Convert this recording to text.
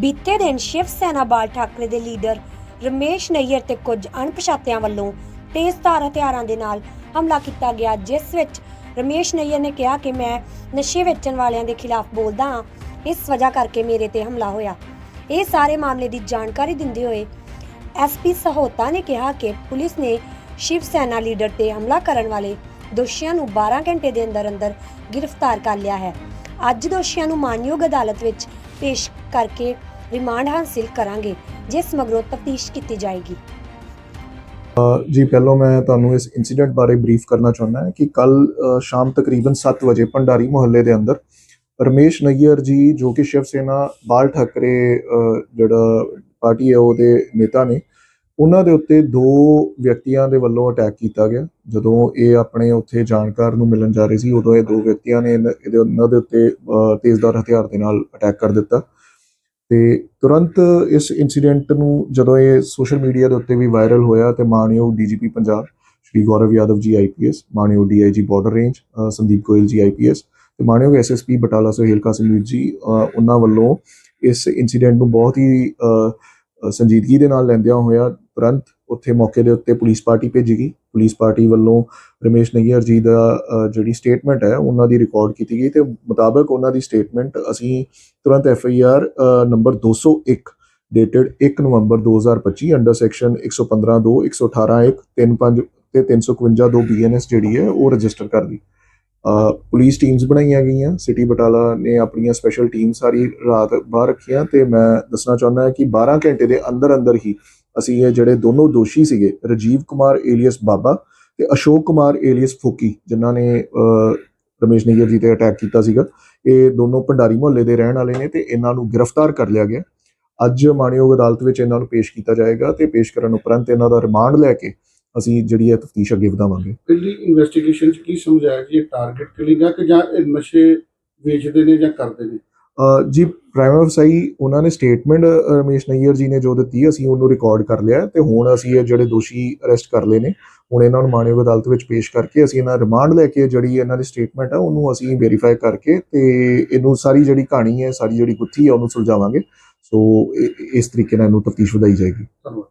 ਬੀਤੇ ਦਿਨ ਸ਼ਿਵ ਸੈਨਾ ਬਾਲ ਠਾਕਰੇ ਦੇ ਲੀਡਰ ਰਮੇਸ਼ ਨਈਅਰ ਤੇ ਕੁਝ ਅਣਪਛਾਤਿਆਂ ਵੱਲੋਂ ਤੇਜ਼ਧਾਰ ਹਥਿਆਰਾਂ ਦੇ ਨਾਲ ਹਮਲਾ ਕੀਤਾ ਗਿਆ, ਜਿਸ ਵਿੱਚ ਰਮੇਸ਼ ਨਈਅਰ ਨੇ ਕਿਹਾ ਕਿ ਮੈਂ ਨਸ਼ੇ ਵੇਚਣ ਵਾਲਿਆਂ ਦੇ ਖਿਲਾਫ ਬੋਲਦਾ ਹਾਂ। ਇਸ ਵਜ੍ਹਾ ਕਰਕੇ ਮੇਰੇ ਤੇ ਹਮਲਾ ਹੋਇਆ। ਇਹ ਸਾਰੇ ਮਾਮਲੇ ਦੀ ਜਾਣਕਾਰੀ ਦਿੰਦੇ ਹੋਏ ਐਸਪੀ ਸਹੋਤਾ ਨੇ ਕਿਹਾ ਕਿ ਪੁਲਿਸ ਨੇ ਸ਼ਿਵ ਸੈਨਾ ਲੀਡਰ ਤੇ ਹਮਲਾ ਕਰਨ ਵਾਲੇ ਦੋਸ਼ੀਆਂ ਨੂੰ 12 ਘੰਟੇ ਦੇ ਅੰਦਰ ਅੰਦਰ ਗ੍ਰਿਫਤਾਰ ਕਰ ਲਿਆ ਹੈ। ਅੱਜ ਦੋਸ਼ੀਆਂ ਨੂੰ ਮਾਨਯੋਗ ਅਦਾਲਤ ਵਿੱਚ ਪੇਸ਼ ਕਰਕੇ ਰਿਮਾਂਡ ਹਾਸਲ ਕਰਾਂਗੇ, ਜਿਸ ਮਗਰੋਂ ਤਫਤੀਸ਼ ਕੀਤੀ ਜਾਏਗੀ। ਜੀ, ਪਹਿਲਾਂ ਮੈਂ ਤੁਹਾਨੂੰ ਇਸ ਇਨਸੀਡੈਂਟ ਬਾਰੇ ਬਰੀਫ ਕਰਨਾ ਚਾਹੁੰਦਾ ਹਾਂ ਕਿ ਕੱਲ ਸ਼ਾਮ ਤਕਰੀਬਨ 7 ਵਜੇ ਭੰਡਾਰੀ ਮੁਹੱਲੇ ਦੇ ਅੰਦਰ ਰਮੇਸ਼ ਨਈਅਰ ਜੀ, ਜੋ ਕਿ ਸ਼ਿਵ ਸੇਨਾ, ਬਾਲ ਠਾਕਰੇ ਜਿਹੜਾ ਪਾਰਟੀ ਹੈ ਉਹਦੇ ਨੇਤਾ ਨੇ ਉਹਨਾਂ ਦੇ ਉੱਤੇ ਦੋ ਵਿਅਕਤੀਆਂ ਦੇ ਵੱਲੋਂ ਅਟੈਕ ਕੀਤਾ ਗਿਆ। ਜਦੋਂ ਇਹ ਆਪਣੇ ਉੱਥੇ ਜਾਣਕਾਰ ਨੂੰ ਮਿਲਣ ਜਾ ਰਹੇ ਸੀ, ਉਦੋਂ ਇਹ ਦੋ ਵਿਅਕਤੀਆਂ ਨੇ ਇਹਨਾਂ- ਇਹਦੇ ਉਹਨਾਂ ਦੇ ਉੱਤੇ ਤੇਜ਼ਦਾਰ ਹਥਿਆਰ ਦੇ ਨਾਲ ਅਟੈਕ ਕਰ ਦਿੱਤਾ। ਤੇ ਤੁਰੰਤ ਇਸ ਇਨਸੀਡੈਂਟ ਨੂੰ ਜਦੋਂ ਇਹ ਸੋਸ਼ਲ ਮੀਡੀਆ ਦੇ ਉੱਤੇ ਵੀ ਵਾਇਰਲ ਹੋਇਆ ਤੇ ਮਾਨਯੋਗ ਡੀਜੀਪੀ ਪੰਜਾਬ, ਸ਼੍ਰੀ ਗੌਰਵ ਯਾਦਵ ਜੀ ਆਈਪੀਐਸ ਮਾਨਯੋਗ DIG border range Sandeep Goyal ji IPS ਤੇ ਮਾਨਯੋਗ ਐਸਐਸਪੀ ਬਟਾਲਾ ਸੁਹੇਲ ਕਾਸਿਮੀਰ ਜੀ ਉਹਨਾਂ ਵੱਲੋਂ ਇਸ ਇਨਸੀਡੈਂਟ ਨੂੰ ਬਹੁਤ ਹੀ ਸੰਜੀਦਗੀ ਦੇ ਨਾਲ ਲੈਂਦਿਆਂ ਹੋਇਆ ਤੁਰੰਤ ਉੱਥੇ ਮੌਕੇ ਦੇ ਉੱਤੇ ਪੁਲਿਸ ਪਾਰਟੀ ਭੇਜੀ ਗਈ ਪੁਲਿਸ ਪਾਰਟੀ ਵੱਲੋਂ ਰਮੇਸ਼ ਨਈਅਰ ਜੀ ਦਾ ਜਿਹੜੀ ਸਟੇਟਮੈਂਟ ਹੈ, ਉਹਨਾਂ ਦੀ ਰਿਕਾਰਡ ਕੀਤੀ ਗਈ ਤੇ ਮੁਤਾਬਕ ਉਹਨਾਂ ਦੀ ਸਟੇਟਮੈਂਟ ਅਸੀਂ ਤੁਰੰਤ F I R number 201 dated 1 November 2025 under section 115 2 118 1 35 ਤੇ 351 2 ਬੀਐਨਐਸ ਜਿਹੜੀ ਹੈ, ਉਹ ਰਜਿਸਟਰ ਕਰ ਲਈ। ਪੁਲਿਸ ਟੀਮਸ ਬਣਾਈਆਂ ਗਈਆਂ। ਸਿਟੀ ਬਟਾਲਾ ਨੇ ਆਪਣੀਆਂ ਸਪੈਸ਼ਲ ਟੀਮ ਸਾਰੀ ਰਾਤ ਬਾਹਰ ਰੱਖੀਆਂ ਤੇ ਮੈਂ ਦੱਸਣਾ ਚਾਹੁੰਦਾ ਹਾਂ ਕਿ 12 ਘੰਟੇ ਦੇ ਅੰਦਰ ਅੰਦਰ ਹੀ ਅਸੀਂ ਇਹ ਜਿਹੜੇ ਦੋਨੋਂ ਦੋਸ਼ੀ ਸੀਗੇ, ਰਜੀਵ ਕੁਮਾਰ ਏਲੀਅਸ ਬਾਬਾ ਤੇ ਅਸ਼ੋਕ ਕੁਮਾਰ ਏਲੀਅਸ ਫੋਕੀ, ਜਿਨ੍ਹਾਂ ਨੇ ਰਮੇਸ਼ ਨਈਅਰ ਜੀ ਤੇ ਅਟੈਕ ਕੀਤਾ ਸੀਗਾ। ਇਹ ਦੋਨੋਂ ਭੰਡਾਰੀ ਮੁਹੱਲੇ ਦੇ ਰਹਿਣ ਵਾਲੇ ਨੇ ਤੇ ਇਹਨਾਂ ਨੂੰ ਗ੍ਰਿਫਤਾਰ ਕਰ ਲਿਆ ਗਿਆ। ਅੱਜ ਮਾਣਯੋਗ ਅਦਾਲਤ ਵਿੱਚ ਇਹਨਾਂ ਨੂੰ ਪੇਸ਼ ਕੀਤਾ ਜਾਏਗਾ ਤੇ ਪੇਸ਼ ਕਰਨ ਉਪਰੰਤ ਇਹਨਾਂ ਦਾ ਰਿਮਾਂਡ ਲੈ ਕੇ ਅਸੀਂ ਜਿਹੜੀ ਹੈ ਤਫਤੀਸ਼ ਅੱਗੇ ਵਧਾਵਾਂਗੇ। ਪਹਿਲੀ ਇਨਵੈਸਟੀਗੇਸ਼ਨ ਚ ਕੀ ਸਮਝਾਇਆ ਕਿ ਇਹ ਟਾਰਗੇਟ ਕਿਲਿੰਗ ਆ ਕਿ ਜਾਂ ਇਹ ਨਸ਼ੇ ਵੇਚਦੇ ਨੇ ਜਾਂ ਕਰਦੇ ਨੇ? ਜੀ ਪ੍ਰਾਈਮ ਅਫਸਾਈ ਉਹਨਾਂ ਨੇ ਸਟੇਟਮੈਂਟ ਰਮੇਸ਼ ਨਈਅਰ ਜੀ ਨੇ ਜੋ ਦਿੱਤੀ ਅਸੀਂ ਉਹਨੂੰ ਰਿਕਾਰਡ ਕਰ ਲਿਆ ਤੇ ਹੁਣ ਅਸੀਂ ਇਹ ਜਿਹੜੇ ਦੋਸ਼ੀ ਅਰੈਸਟ ਕਰ ਲਏ ਨੇ ਹੁਣ ਇਹਨਾਂ ਨੂੰ ਮਾਣਯੋਗ ਅਦਾਲਤ ਵਿੱਚ ਪੇਸ਼ ਕਰਕੇ ਅਸੀਂ ਇਹਨਾਂ ਰਿਮਾਂਡ ਲੈ ਕੇ ਜਿਹੜੀ ਇਹਨਾਂ ਦੀ ਸਟੇਟਮੈਂਟ ਹੈ ਉਹਨੂੰ ਅਸੀਂ ਵੈਰੀਫਾਈ ਕਰਕੇ ਤੇ ਇਹਨੂੰ ਸਾਰੀ ਜਿਹੜੀ ਕਹਾਣੀ ਹੈ ਸਾਰੀ ਜਿਹੜੀ ਗੁੱਥੀ ਹੈ ਉਹਨੂੰ ਸੁਲਝਾਵਾਂਗੇ। ਸੋ ਇਸ ਤਰੀਕੇ ਨਾਲ ਇਹਨੂੰ ਤਫਤੀਸ਼ ਵਧਾਈ ਜਾਏਗੀ। ਧੰਨਵਾਦ।